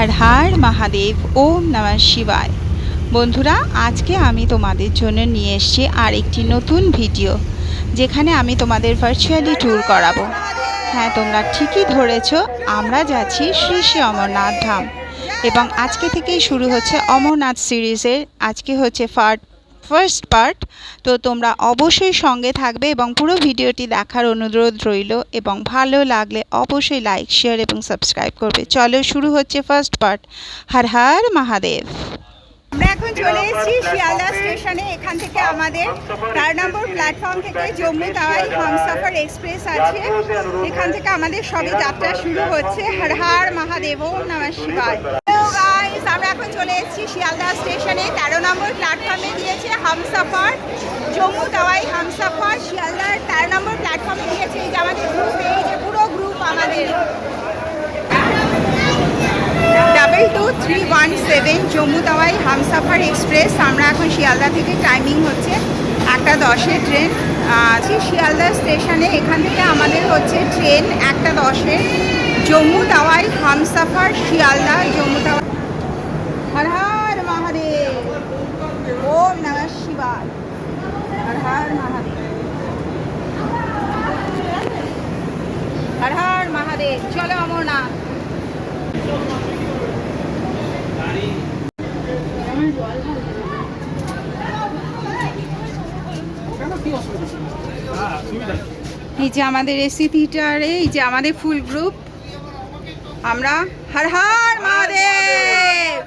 আর হার মহাদেব, ওম নমঃ শিবায়। বন্ধুরা, আজকে আমি তোমাদের জন্য নিয়ে এসেছি আর একটি নতুন ভিডিও, যেখানে আমি তোমাদের ভার্চুয়ালি ট্যুর করাবো। হ্যাঁ তোমরা ঠিকই ধরেছ, আমরা যাচ্ছি শ্রী শ্রী অমরনাথ ধাম। এবং আজকে থেকেই শুরু হচ্ছে অমরনাথ সিরিজের, আজকে হচ্ছে ফার্ট ফার্স্ট পার্ট তো তোমরা অবশ্যই সঙ্গে থাকবে এবং পুরো ভিডিওটি দেখার অনুরোধ রইল এবং ভালো লাগলে অবশ্যই লাইক শেয়ার এবং সাবস্ক্রাইব করবে। চলো শুরু হচ্ছে ফার্স্ট পার্ট হর হর মহাদেব। আমরা এখন চলে এসেছি শিয়ালদা স্টেশনে। এখান থেকে আমাদের চার নম্বর প্ল্যাটফর্ম থেকে জম্মু তাওয়াই হামসাফার এক্সপ্রেস আছে। এখান থেকে আমাদের সবে যাত্রা শুরু হচ্ছে। হর হর মহাদেব নমঃ শিবায়। আমরা এখন চলে এসেছি শিয়ালদা স্টেশনে। তেরো নম্বর প্ল্যাটফর্মে হামসাফার, জম্মু তাওয়াই হামসাফার, শিয়ালদার তেরো নম্বর প্ল্যাটফর্মে দিয়েছে এই যে আমাদের গ্রুপ এই যে পুরো গ্রুপ আমাদের। Double two three one seven Jammu Tawi Humsafar express আমরা এখন শিয়ালদা থেকে টাইমিং হচ্ছে একটা দশের ট্রেন আছি শিয়ালদা স্টেশনে এখান থেকে আমাদের হচ্ছে ট্রেন একটা দশের, জম্মু তাওয়াই হামসাফার, শিয়ালদা, জম্মু তাওয়াই হর হর মহাদেব ওম নমঃ শিবায়। হর হর মহাদেব। হর হর মহাদেব, চলো অমরনাথ। এই যে আমাদের এসি থিয়েটারে, এই যে আমাদের ফুল গ্রুপ, আমরা হর হর মহাদেব।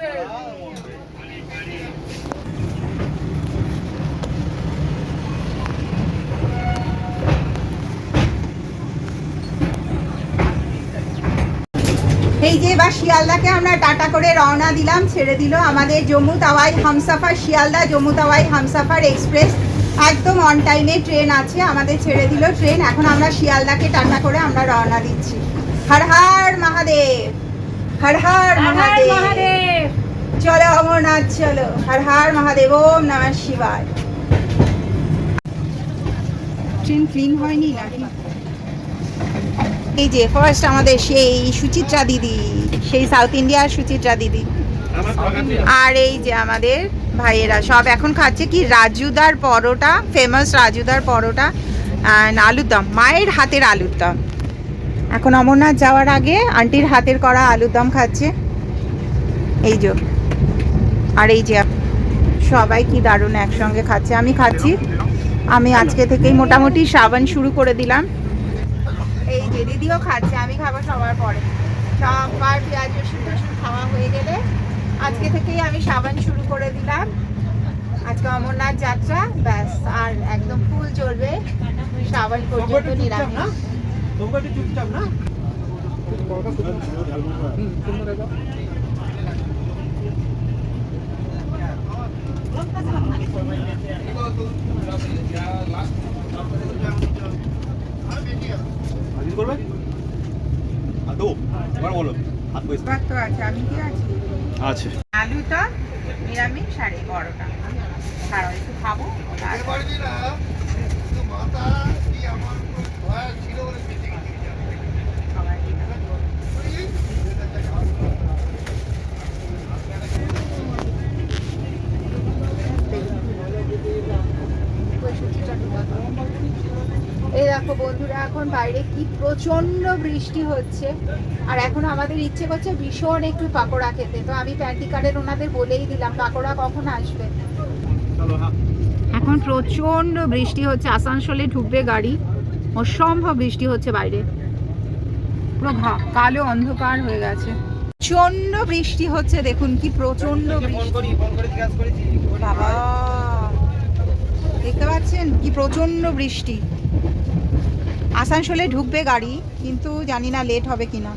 এই যে এবার শিয়ালদাকে আমরা টাটা করে রওনা দিলাম ছেড়ে দিল আমাদের জম্মু তাওয়াই হামসাফার শিয়ালদা জম্মু তাওয়াই হামসাফার এক্সপ্রেস। একদম অন টাইমে ট্রেন আছে আমাদের ছেড়ে দিল ট্রেন এখন আমরা শিয়ালদাকে টাটা করে আমরা রওনা দিচ্ছি। হর হর মহাদেব হর হর মহাদেব। চলো অমরনাথ চলো। হর হর মহাদেব ওম নমঃ শিবায়। ট্রেন ক্লিন হয়নি নাকি? এই যে ফার্স্ট আমাদের সেই সুচিত্রা দিদি, সেই সাউথ ইন্ডিয়ার সুচিত্রা দিদি। আর এই যে আমাদের ভাইয়েরা সব এখন খাচ্ছে কি রাজুদার পরোটা ফেমাস রাজুদার পরোটা আলুর দম, মায়ের হাতের আলুর দম। এখন অমরনাথ যাওয়ার আগে আন্টির হাতের করা আলুর দম খাচ্ছে। এই যে, আর এই যে সবাই কি দারুণ একসঙ্গে খাচ্ছে, আমি খাচ্ছি। আমি আজকে থেকেই মোটামুটি সাবান শুরু করে দিলাম। যে দিদিও খাচ্ছে আমি খাব সবার পরে। সবার পেঁয়াজ রসুন টসুন খাওয়া হয়ে গেলে আজকে থেকেই আমি সাবান শুরু করে দিলাম। আজকে অমরনাথ যাত্রা ব্যাস আর একদম ফুল চলবে সাবান পর্যন্ত নিরামিষ। হাজির করবে আর দেবো এবার বলো তো আছে আমি কি আছি? আছে। আলুটা নিরামিষ এই বড়টা কারণ একটু খাব তারপর সবাই মিলে। এই দেখো বন্ধুরা এখন বাইরে প্রচণ্ড বৃষ্টি হচ্ছে আর এখন আমাদের ইচ্ছে করছে ভীষণ একটু পাকোড়া খেতে। তো আমি প্যান্টি কার্ডের ওনাদের বলেই দিলাম পাকোড়া কখন আসবে? এখন প্রচণ্ড বৃষ্টি হচ্ছে আসানসোলে ঢুকবে গাড়ি অসম্ভব বৃষ্টি হচ্ছে বাইরে। পুরো কালো অন্ধকার হয়ে গেছে। প্রচণ্ড বৃষ্টি হচ্ছে দেখুন কি প্রচণ্ড বৃষ্টি। বাবা দেখতে পাচ্ছেন কি প্রচণ্ড বৃষ্টি। আসানসোলে ঢুকবে গাড়ি কিন্তু জানি না লেট হবে কিনা।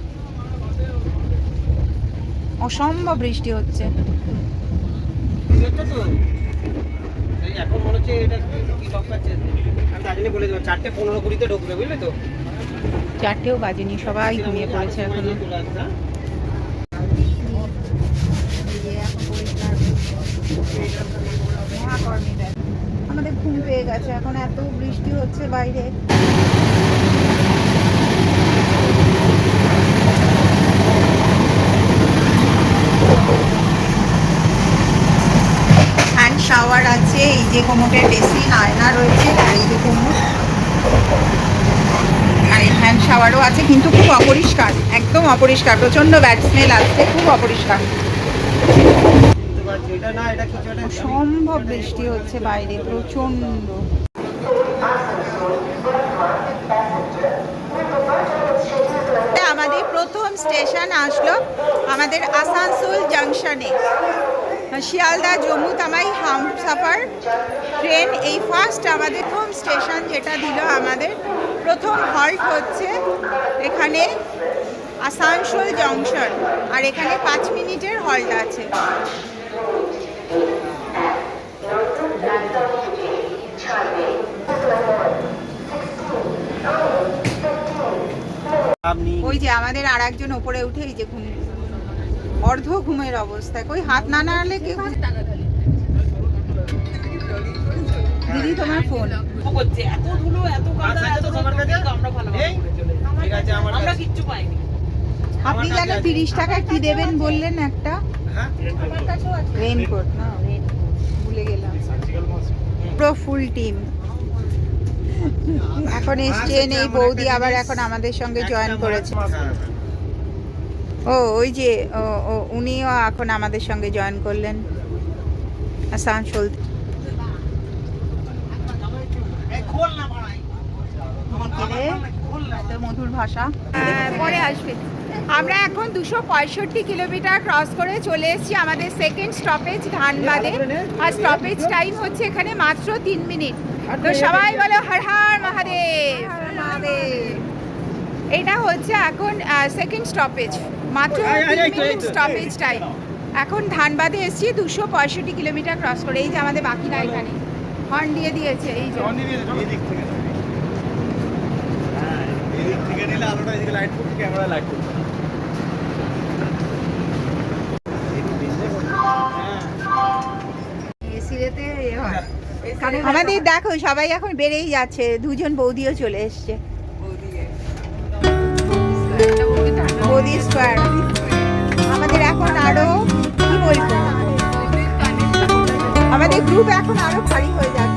অসম্ভব বৃষ্টি হচ্ছে। দেখছ তো এই এখন মনে হচ্ছে এটা কি- কি আমি তার জন্য বলে দেবো চারটে পনেরো কুড়িতে ঢুকবে বুঝলে তো? চারটেও বাজেনি সবাই ঘুমিয়ে পড়েছে এখনও? আমাদের ঘুম পেয়ে গেছে এখন এত বৃষ্টি হচ্ছে বাইরে। আছে, এই যে কোমোটের বেসিন আয়না রয়েছে, আর এই আর হ্যান্ড শাওয়ারও আছে, কিন্তু খুব অপরিষ্কার, একদম অপরিষ্কার, প্রচণ্ড ব্যাড স্মেল আসছে, খুব অপরিষ্কার। অসম্ভব বৃষ্টি হচ্ছে বাইরে, প্রচণ্ড। আমাদের প্রথম স্টেশন আসলো আমাদের আসানসোল জাংশনে। শিয়ালদা জম্মু তামাই হামসাফার ট্রেন এই ফার্স্ট আমাদের প্রথম স্টেশন যেটা দিল আমাদের। প্রথম হল্ট হচ্ছে এখানে আসানসোল জংশন আর এখানে পাঁচ মিনিটের হল্ট আছে। ওই যে আমাদের আর একজন ওপরে উঠে এই যে ঘুম অর্ধ ঘুমের অবস্থায় কই হাত না নাড়লে কেউ দিদি তোমার ফোন করছে এত ধুলো এত কাদা এত? আমরা ভালো? ঠিক আছে আমার আমরা কিচ্ছু পাইনি। আপনি যেন তিরিশ টাকা কি দেবেন বললেন একটা? হ্যাঁ? রেইনকোট না? ভুলে গেলাম। পুরো ফুল টিম এখন এসছেন এই বৌদি আবার এখন আমাদের সঙ্গে জয়েন করেছে। ও ওই যে উনিও এখন আমাদের সঙ্গে জয়েন করলেন। আসানসোল মধুর ভাষা। পরে আসবে। আমরা এখন দুশো পঁয়ষট্টি কিলোমিটার ক্রস করে চলে এসেছি আমাদের সেকেন্ড স্টপেজ ধানবাদে। আর স্টপেজ টাইম হচ্ছে এখানে মাত্র তিন মিনিট। তো সবাই বলো হর হর মহাদেব। এটা হচ্ছে এখন সেকেন্ড স্টপেজ মাত্র। স্টপেজ টাইম এখন ধানবাদে এসেছি দুশো পঁয়ষট্টি কিলোমিটার ক্রস করে। এই যে আমাদের বাকি বাকিরা এখানে। হর্ন দিয়ে দিয়েছে এই যে। হ্যাঁ লাইট করছে আমাদের দেখো সবাই এখন বেড়েই যাচ্ছে। দুজন বৌদিও চলে এসছে। বৌদি স্কোয়ার আমাদের এখন আরও কি বলব? আমাদের গ্রুপ এখন আরও ভারী হয়ে যাচ্ছে।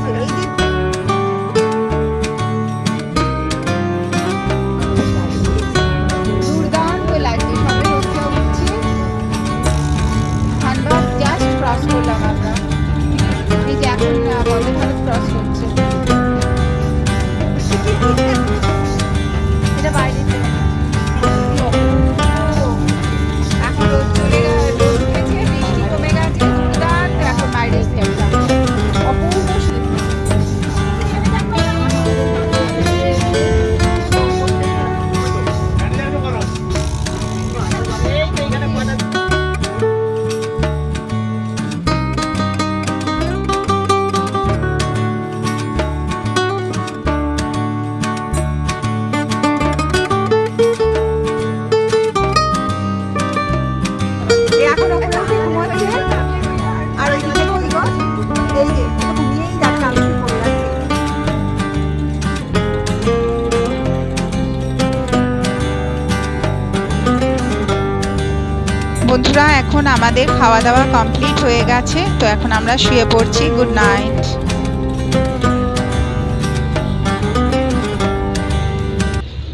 খাওয়া দাওয়া কমপ্লিট হয়ে গেছে তো এখন আমরা শুয়ে পড়ছি। গুড নাইট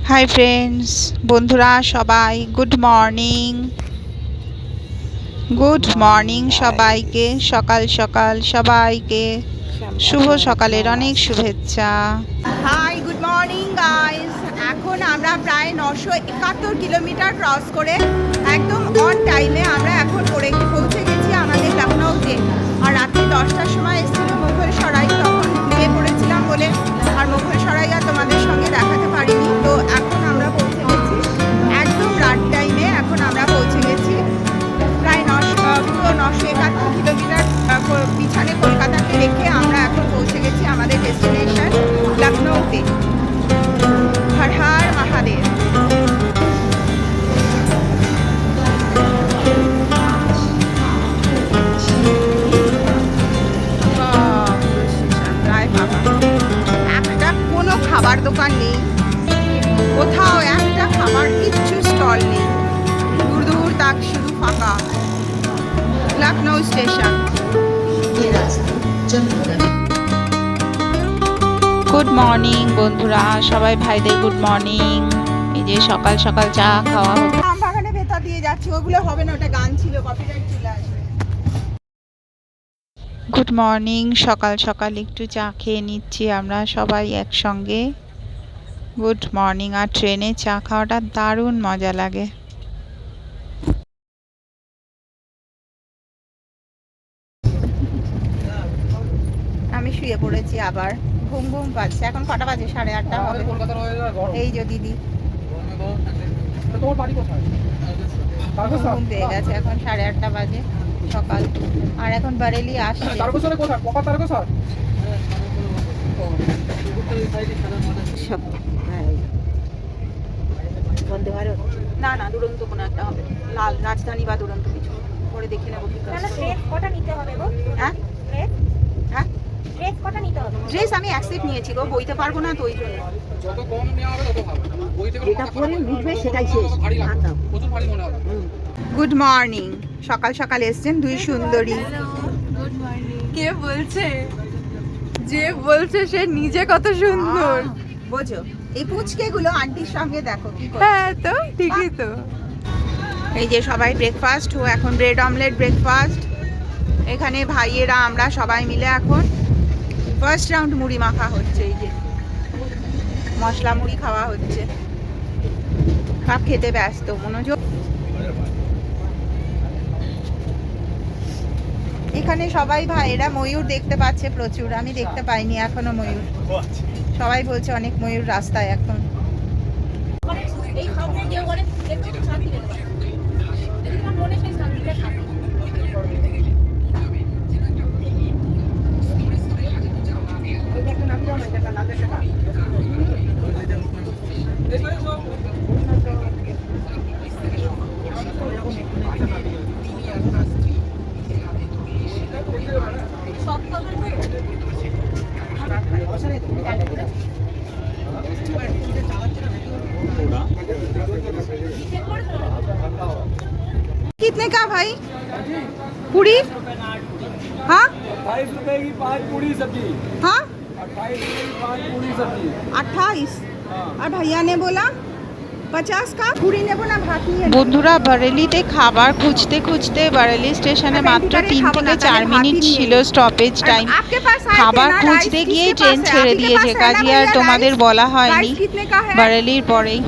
হাই ফ্রেন্ডস বন্ধুরা সবাই গুড মর্নিং গুড মর্নিং সবাইকে সকাল সকাল সবাইকে। শুভ সকালের অনেক শুভেচ্ছা। হাই গুড মর্নিং গাইস এখন আমরা প্রায় নশো একাত্তর কিলোমিটার ক্রস করে একদম অন টাইমে আমরা এখন পড়ে পৌঁছে গেছি আমাদের লখনৌতে আর রাত্রি দশটার সময় এসেছিল মুঘল সরাই তখন ঘুমিয়ে পড়েছিলাম বলে। আর মুঘল সরাই আর তোমাদের সঙ্গে দেখাতে পারিনি। তো এখন আমরা পৌঁছে গেছি। একদম রাত টাইমে এখন আমরা পৌঁছে গেছি। প্রায় নশো নশো একাত্তর কিলোমিটার পিছনে কলকাতাকে রেখে আমরা এখন পৌঁছে গেছি আমাদের ডেস্টিনেশন লখনৌতে হর হর মহাদেব একটা কোনো খাবার দোকান নেই। কোথাও একটা খাবার কিচ্ছু স্টল নেই। দূর দূর তাক শুধু ফাঁকা। লখনৌ স্টেশন। গুড মর্নিং বন্ধুরা সবাই ভাইদের গুড মর্নিং এই যে সকাল সকাল চা খাওয়া হচ্ছে। আম বাগানের ভেতর দিয়ে যাচ্ছি ওগুলো হবে না ওটা গান ছিল কপিরাইট চলে আসবে। গুড মর্নিং সকাল সকাল একটু চা খেয়ে নিচ্ছি আমরা সবাই একসঙ্গে। গুড মর্নিং আর ট্রেনে চা খাওয়াটা দারুণ মজা লাগে। আমি শুয়ে পড়েছি। আবার। ঘুম ঘুম পাচ্ছে। এখন কটা বাজে? সাড়ে আটটা হবে। হয়ে যাওয়া এই যে দিদি। ঘুম পেয়ে গেছে। এখন সাড়ে আটটা বাজে সকাল। আর এখন বারেলি আসছে। পকা সব বন্দে ভারত। না না দুরন্ত কোনো একটা হবে। লাল রাজধানী বা দুরন্ত কিছু। পরে দেখে নেব কি কটা নিতে হবে গো? হ্যাঁ? ড্রেস কটা নিতে হবে? ড্রেস আমি অ্যাকসেপ্ট নিয়েছি গো বইতে পারব না তো ওই জন্য। যত কম নেওয়া হবে তত ভালো। বই থেকে যেটা পরে উঠবে সেটাই শেষ। প্রচুর ভারী মনে হবে। গুড মর্নিং সকাল সকাল এসছেন দুই সুন্দরী। কে বলছে? যে বলছে সে নিজে কত সুন্দর। বোঝো। এই পুচকে গুলো আন্টির সঙ্গে দেখো কি করে হ্যাঁ তো ঠিকই তো। এই যে সবাই ব্রেকফাস্ট ও এখন ব্রেড অমলেট ব্রেকফাস্ট এখানে ভাইয়েরা আমরা সবাই মিলে এখন ফার্স্ট রাউন্ড মুড়ি মাখা হচ্ছে এই যে। মশলা মুড়ি খাওয়া হচ্ছে। সব খেতে ব্যস্ত, মনোযোগ। এখানে সবাই ভাইয়েরা ময়ূর দেখতে পাচ্ছে প্রচুর, আমি দেখতে পাইনি এখনও ময়ূর। সবাই বলছে অনেক ময়ূর রাস্তায় এখন। এই कितने का भाई? पूरी? हाँ? अट्ठाईस रुपए की पाँच पूरी सब्ज़ी। हाँ? अट्ठाईस रुपए की पाँच पूरी सब्जी अट्ठाईस और भैया ने बोला पचास का पूरी নেবো না ভাত নিয়ে নেবো? বন্ধুরা বারেলিতে খাবার খুঁজতে খুঁজতে বারেলি স্টেশনে মাত্র তিন থেকে চার মিনিট ছিল স্টপেজ টাইম आपके पास आए थे খাবার ना, খুঁজতে राइस গিয়েই किसके ট্রেন पास है? ছেড়ে आपके দিয়েছে पास है ना কাজে আর भैया, তোমাদের राइस? বলা হয়নি राइस कितने का है বারেলির পরেই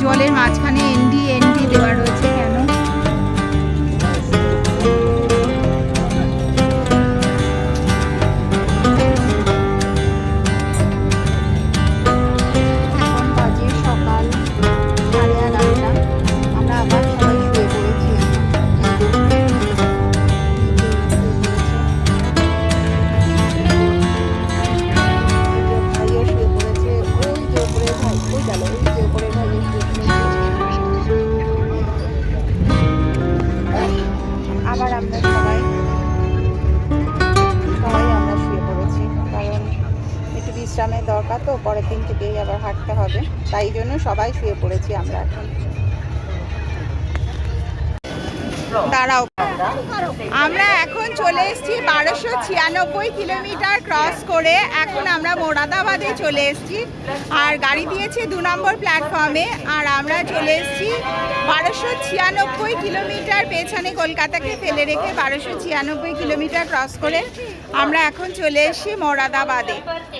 জলের মাঝখানে এনডি এনডি দিকেই আবার হাঁটতে হবে। তাই জন্য সবাই শুয়ে পড়েছি আমরা এখন। দাঁড়াও। আমরা এখন চলে এসেছি বারোশো ছিয়ানব্বই কিলোমিটার ক্রস করে। এখন আমরা মোরাদাবাদে চলে এসেছি। আর গাড়ি দিয়েছে দু নম্বর প্ল্যাটফর্মে। আর আমরা চলে এসেছি বারোশো ছিয়ানব্বই কিলোমিটার পেছনে কলকাতাকে ফেলে রেখে বারোশো ছিয়ানব্বই কিলোমিটার ক্রস করে। আমরা এখন চলে এসেছি মোরাদাবাদে।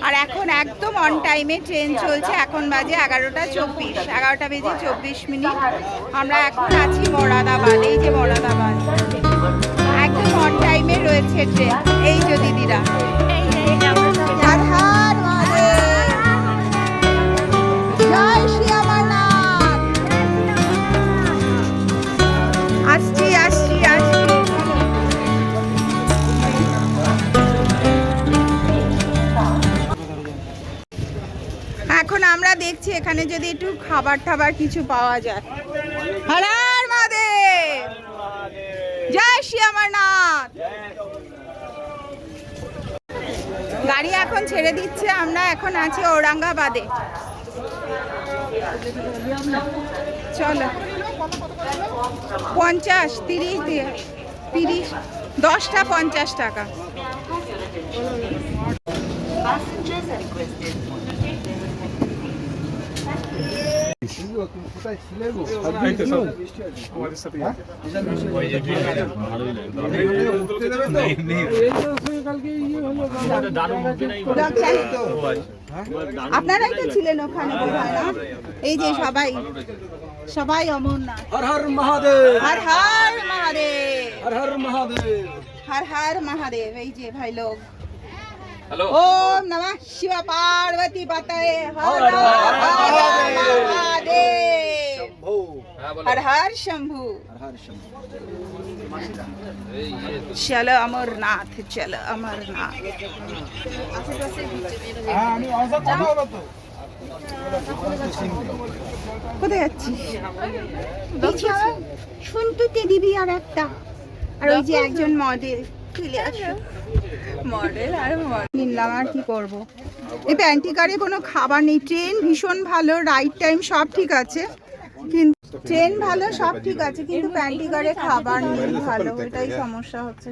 আর এখন একদম অন টাইমে ট্রেন চলছে এখন বাজে এগারোটা চব্বিশ। এগারোটা বেজে চব্বিশ মিনিট। আমরা এখন আছি মোরাদাবাদ এই যে মোরাদাবাদ। একদম অন টাইমে রয়েছে ট্রেন এই যে দিদিরা। জয় দেখছি, এখানে যদি একটু খাবার টাবার কিছু পাওয়া যায়। হর হর মহাদেব! জয় শ্রী অমরনাথ! গাড়ি এখন ছেড়ে দিচ্ছে, আমরা এখন আছি ঔরঙ্গাবাদে। চলো। পঞ্চাশ, তিরিশ দিয়ে, তিরিশ, দশটা পঞ্চাশ টাকা। আপনারাই তো ছিলেন ওখানে এই যে সবাই সবাই অমরনাথ হর হর মহাদেব। হর হর মহাদেব। হর হর মহাদেব। হর হর মহাদেব এই যে ভাই লোক। ওম নমঃ শিব পার্বতী পতয়ে হর হর মহাদেব হর হর শম্ভু চলো অমরনাথ চলো অমরনাথ কোথায় যাচ্ছিস শুনতুতে দিবি আর একটা আর ওই যে একজন মডেল মডেল আর মডেল আর কি করব? এই প্যান্টিকারে কোনো খাবার নেই। ট্রেন ভীষণ ভালো রাইট টাইম সব ঠিক আছে। কিন্তু ট্রেন ভালো সব ঠিক আছে কিন্তু প্যান্টিকারে খাবার নেই। ভালো এটাই সমস্যা হচ্ছে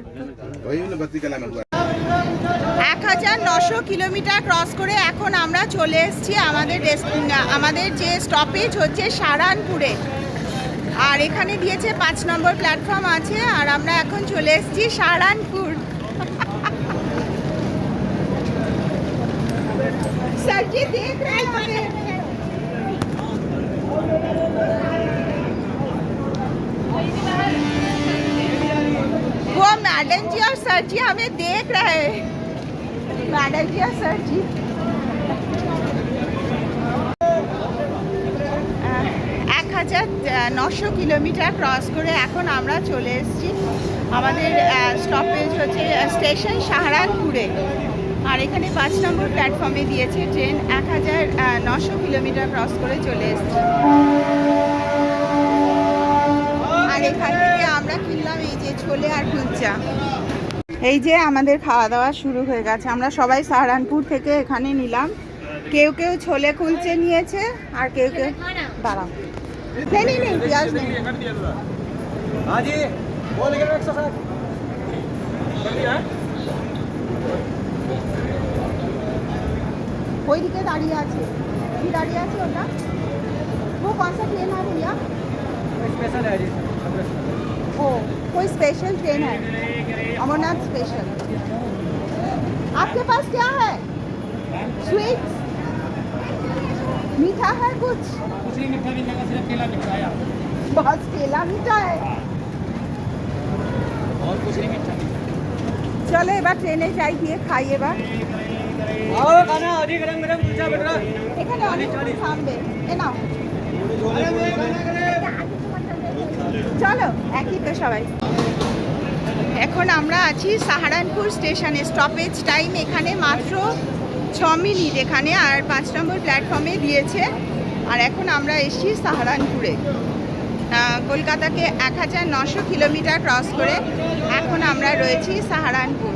এক হাজার নশো কিলোমিটার ক্রস করে এখন আমরা চলে এসেছি আমাদের আমাদের যে স্টপেজ হচ্ছে সারানপুরে। আর এখানে দিয়েছে পাঁচ নম্বর প্ল্যাটফর্ম আছে আর আমরা এখন চলে এসেছি সারানপুর सर जी देख रहे हैं हमें वो मैडम जी और सर जी हमें देख रहे हैं मैडम जी और सर जी হাজার নশো কিলোমিটার ক্রস করে এখন আমরা চলে এসেছি আমাদের স্টপেজ হচ্ছে স্টেশন সাহারানপুরে। আর এখানে পাঁচ নম্বর প্ল্যাটফর্মে দিয়েছে ট্রেন এক হাজার নশো কিলোমিটার ক্রস করে চলে এসেছি। আর এখান থেকে আমরা কিনলাম এই যে ছোলে আর কুলচা। এই যে আমাদের খাওয়া দাওয়া শুরু হয়ে গেছে। আমরা সবাই সাহারানপুর থেকে এখানে নিলাম। কেউ কেউ ছোলে কুলচে নিয়েছে, আর কেউ কেউ দাঁড়াও। নেই নেই নেই পেঁয়াজ নেই हाँ जी बोल एक सौ साठ ওইদিকে দাঁড়িয়ে আছে কি দাঁড়িয়ে আছে ওটা वो कौन सा ट्रेन है भैया स्पेशल है जी ओ कोई स्पेशल ट्रेन है अमरनाथ स्पेशल आपके पास क्या है स्वीट्स मीठा है कुछ कुछ नहीं मीठा मिलेगा सिर्फ केला मिठा है बस केला मीठा है और कुछ नहीं मीठा চলো এবার ট্রেনে যাই গিয়ে খাই এবার आओ खाना अभी गरम गरम कुलचा बटरा এখানে অনেক থামবে এ নাও চলো একই তো সবাই এখন আমরা আছি সাহারানপুর স্টেশনে স্টপেজ টাইম এখানে মাত্র ছ মিনিট এখানে আর পাঁচ নম্বর প্ল্যাটফর্মে দিয়েছে আর এখন আমরা এসেছি সাহারানপুরে। কলকাতাকে এক হাজার নশো কিলোমিটার ক্রস করে এখন আমরা রয়েছি সাহারানপুর।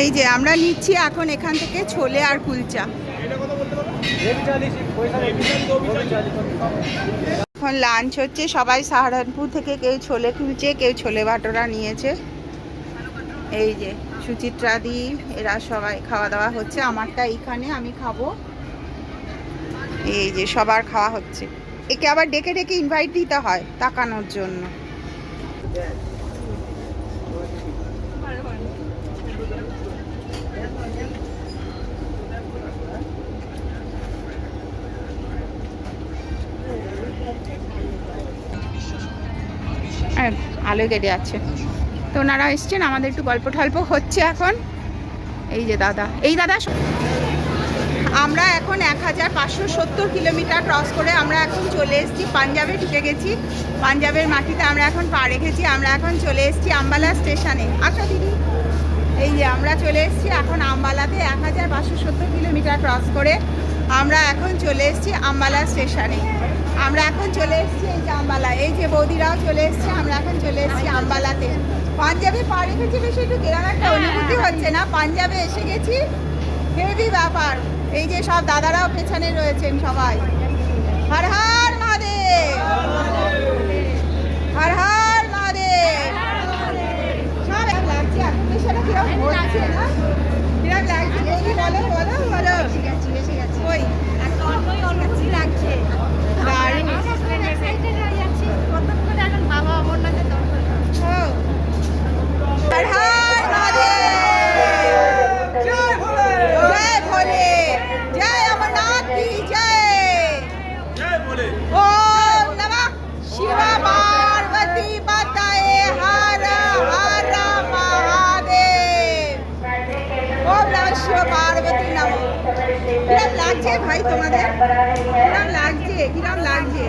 এই যে আমরা নিচ্ছি এখন এখান থেকে ছোলে আর কুলচা। এখন লাঞ্চ হচ্ছে, সবাই সাহারানপুর থেকে কেউ ছোলে কুলচে, কেউ ছোলে ভাটোরা নিয়েছে। এই যে। সুচিত্রা দি, এরা সবাই খাওয়া দাওয়া হচ্ছে। আমারটা এইখানে, আমি খাব। এই যে সবার খাওয়া হচ্ছে। একে আবার ডেকে ডেকে ইনভাইট দিতে হয় তাকানোর জন্য। আলো কেটে যাচ্ছে তো ওনারা এসছেন, আমাদের একটু গল্প টল্প হচ্ছে এখন। এই যে দাদা, এই দাদা আমরা এখন এক হাজার পাঁচশো সত্তর কিলোমিটার ক্রস করে আমরা এখন চলে এসেছি পাঞ্জাবে, ঢুকে গেছি। পাঞ্জাবের মাটিতে আমরা এখন পা রেখেছি, আমরা এখন চলে এসেছি আম্বালা স্টেশনে। আচ্ছা দিদি, এই যে আমরা চলে এসেছি এখন আম্বালাতে এক হাজার পাঁচশো সত্তর কিলোমিটার ক্রস করে আমরা এখন চলে এসেছি আম্বালা স্টেশনে। আমরা এখন চলে এসেছি এই যে আম্বালা, এই যে বৌদিরাও চলে এসেছে, আমরা এখন চলে এসেছি আম্বালাতে। পাঞ্জাবে পা রেখেছি বেশি একটু গ্রাম একটা অনুভূতি হচ্ছে না। পাঞ্জাবে এসে গেছি হেভি ব্যাপার। এই যে সব দাদারাও পেছনে রয়েছেন সবাই। হর হর মহাদেব! হর হর মহাদেব! সব এক লাগছে। এখন হচ্ছে না? কিরম লাগছে বৌদি বলো বলো বলো। ওই। দারুণ। ও হর হর মহাদেব জয় ভোলে জয় অমরনাথ কি জয় ওম নমঃ শিব পার্বতী পতয়ে হর হর মহাদেব ওম নমঃ শিব পার্বতী নমঃ কিরম লাগছে ভাই তোমাদের? কিরম লাগছে কিরম লাগছে?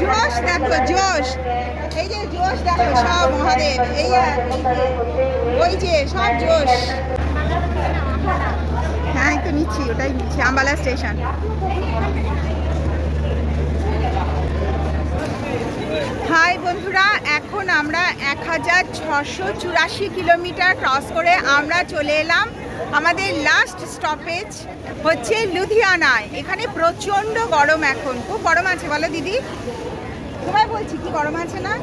জোশ দেখো, জোশ। এই যে জোশ দেখো সব মহাদেব, এই ওই যে সব জোশ। হ্যাঁ তো নিচ্ছি, ওটাই নিচ্ছি, আম্বালা স্টেশন। হাই বন্ধুরা, এখন আমরা এক হাজার ছশো চুরাশি কিলোমিটার ক্রস করে আমরা চলে এলাম আমাদের লাস্ট স্টপেজ হচ্ছে লুধিয়ানায়। এখানে প্রচণ্ড গরম এখন। খুব গরম আছে, বলো দিদি। তোমায় বলছি কি গরম আছে না?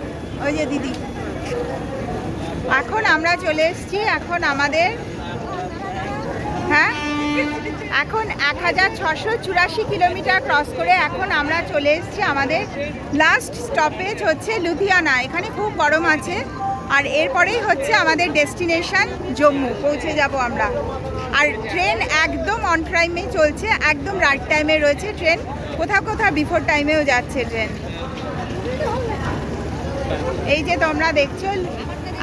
ওই যে দিদি। এখন আমরা চলে এসেছি, এখন আমাদের হ্যাঁ? এখন এক হাজার ছশো চুরাশি কিলোমিটার ক্রস করে এখন আমরা চলে এসেছি। আমাদের লাস্ট স্টপেজ হচ্ছে লুধিয়ানা এখানে খুব গরম আছে। আর এরপরেই হচ্ছে আমাদের ডেস্টিনেশন জম্মু পৌঁছে যাব আমরা। আর ট্রেন একদম অন টাইমে চলছে একদম রাইট টাইমে রয়েছে ট্রেন। কোথাও কোথাও বিফোর টাইমেও যাচ্ছে ট্রেন। এই যে তোমরা দেখছ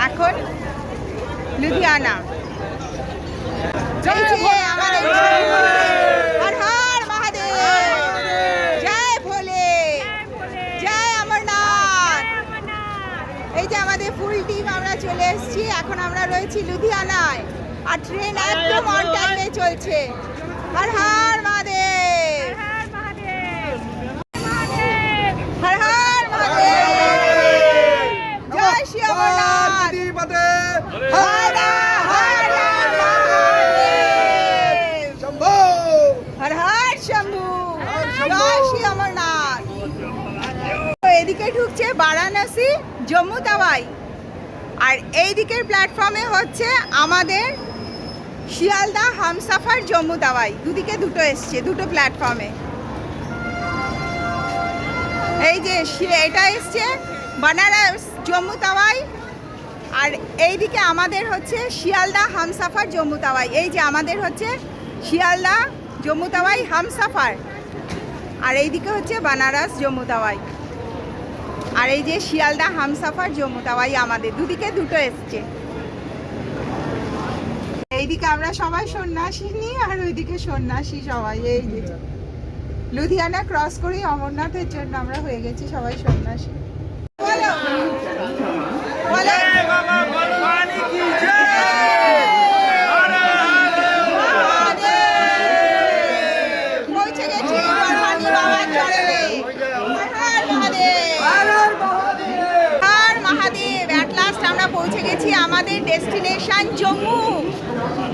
এখন লুধিয়ানা। আমাদের হর হর মহাদেব জয় ভোলে জয় অমরনাথ এই যে আমাদের ফুল টিম আমরা চলে এসেছি। এখন আমরা রয়েছি লুধিয়ানায়। আর ট্রেন একদম অন টাইমে চলছে। হর হর মহাদেব। হর হর মহাদেব। জয় শ্রী অমরনাথ হর হর মহাদেব। হর হর শম্ভু। জয় শ্রী অমরনাথ তো এদিকে ঢুকছে বারাণসী জম্মু তাওয়াই। আর এই দিকের প্ল্যাটফর্মে হচ্ছে আমাদের শিয়ালদা হামসাফার জম্মু তাওয়াই দুদিকে দুটো এসছে, দুটো প্ল্যাটফর্মে এই যে এটা এসছে বানারস জম্মু তাওয়াই আর এইদিকে আমাদের হচ্ছে শিয়ালদা হামসাফার জম্মু তাওয়াই এই যে আমাদের হচ্ছে শিয়ালদা জম্মু তাওয়াই হামসাফার। আর এইদিকে হচ্ছে বানারস জম্মু তাওয়াই আর এই যে শিয়ালদা, হামসাফার জম্মু তাওয়াই আমাদের দুদিকে দুটো এসছে। এইদিকে আমরা সবাই সন্ন্যাসী নিই আর ওইদিকে সন্ন্যাসী সবাই এই যে। লুধিয়ানা ক্রস করে, অমরনাথের জন্য আমরা হয়ে গেছি সবাই সন্ন্যাসী। বলো। বলো মহাদেব! পৌঁছে গেছি বর্মানি বাবার চরণে। হর মহাদেব! হর মহাদেব! At last আমরা পৌঁছে গেছি আমাদের ডেস্টিনেশন জম্মু।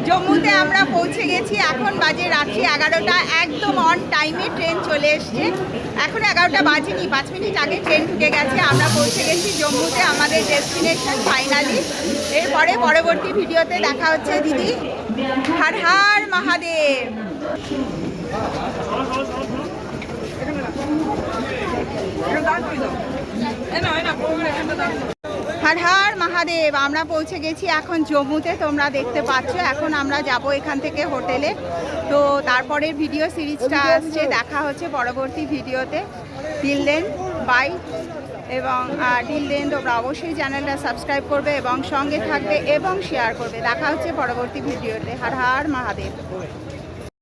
জম্মুতে আমরা পৌঁছে গেছি। এখন বাজে রাত্রি এগারোটা। একদম অন টাইমে ট্রেন চলে এসছে। এখন এগারোটা বাজেনি। পাঁচ মিনিট আগে ট্রেন ঢুকে গেছে। আমরা পৌঁছে গেছি জম্মুতে আমাদের ডেস্টিনেশন ফাইনালি এরপরে পরবর্তী ভিডিওতে দেখা হচ্ছে, দিদি। হর হর মহাদেব। হর হর মহাদেব, আমরা পৌঁছে গেছি এখন জম্মুতে, তোমরা দেখতে পাচ্ছ। এখন আমরা যাব এখান থেকে হোটেলে। তো তারপরের ভিডিও সিরিজটা আসছে, দেখা হচ্ছে পরবর্তী ভিডিওতে টিল দেন বাই এবং টিল দেন তোমরা অবশ্যই চ্যানেলটা সাবস্ক্রাইব করবে এবং সঙ্গে থাকবে এবং শেয়ার করবে। দেখা হচ্ছে পরবর্তী ভিডিওতে হর হর মহাদেব।